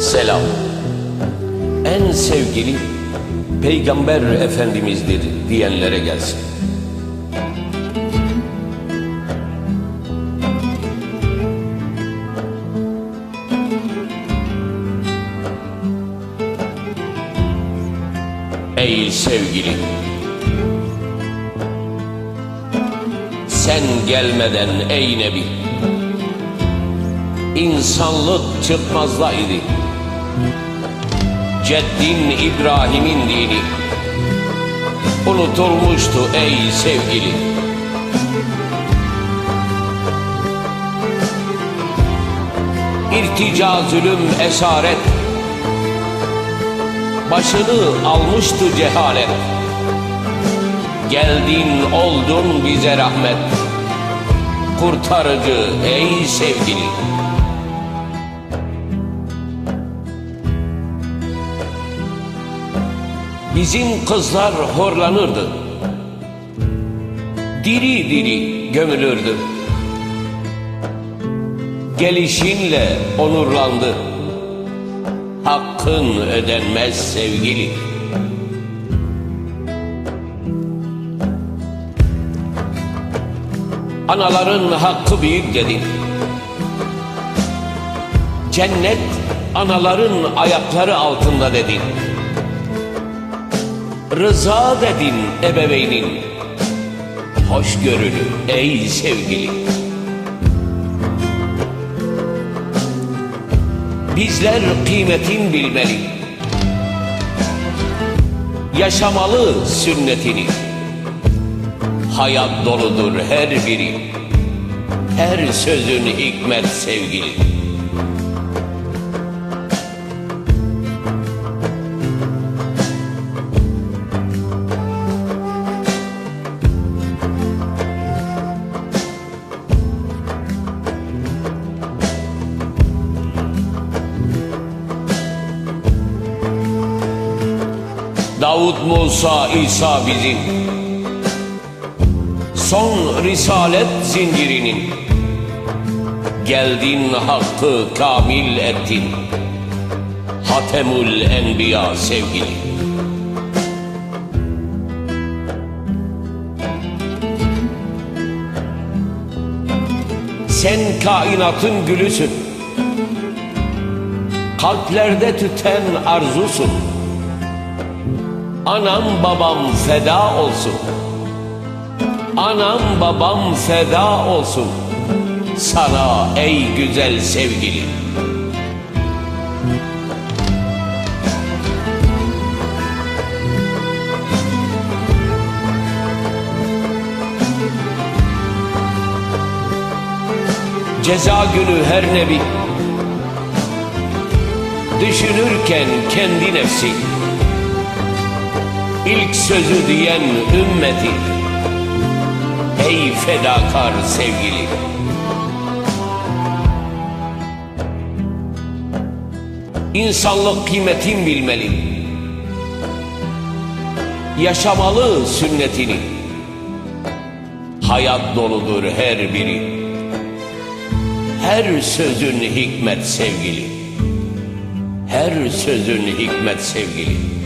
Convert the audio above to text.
Selam. En sevgili Peygamber Efendimiz'dir diyenlere gelsin. Ey sevgili Sen gelmeden ey Nebi İnsanlık çıkmazda idi. Ceddin İbrahim'in dini. Unutulmuştu ey sevgili. İrtica zulüm esaret. Başını almıştı cehalet. Geldin oldun bize rahmet. Kurtarıcı ey sevgili Bizim kızlar horlanırdı. Diri diri gömülürdü. Gelişinle onurlandı. Hakkın ödenmez sevgili. Anaların hakkı büyük dedin Cennet anaların ayakları altında dedin Rıza dedin ebeveynin. Hoşgörülü ey sevgili Bizler kıymetin bilmeli. Yaşamalı sünnetini. Hayat doludur her biri. Her sözün hikmet sevgili Davut Musa İsa bizim. Son risalet zincirinin. Geldin hakkı kamil ettin. Hatemul Enbiya sevgili. Sen kainatın gülüsün. Kalplerde tüten arzusun Anam babam feda olsun. Anam babam feda olsun. Sana ey güzel sevgili Ceza günü her nebi. Düşünürken kendi nefsi İlk sözü diyen ümmeti. Ey fedakar sevgili. İnsanlık kıymetin bilmeli. Yaşamalı sünnetini. Hayat doludur her biri. Her sözün hikmet sevgili. Her sözün hikmet sevgili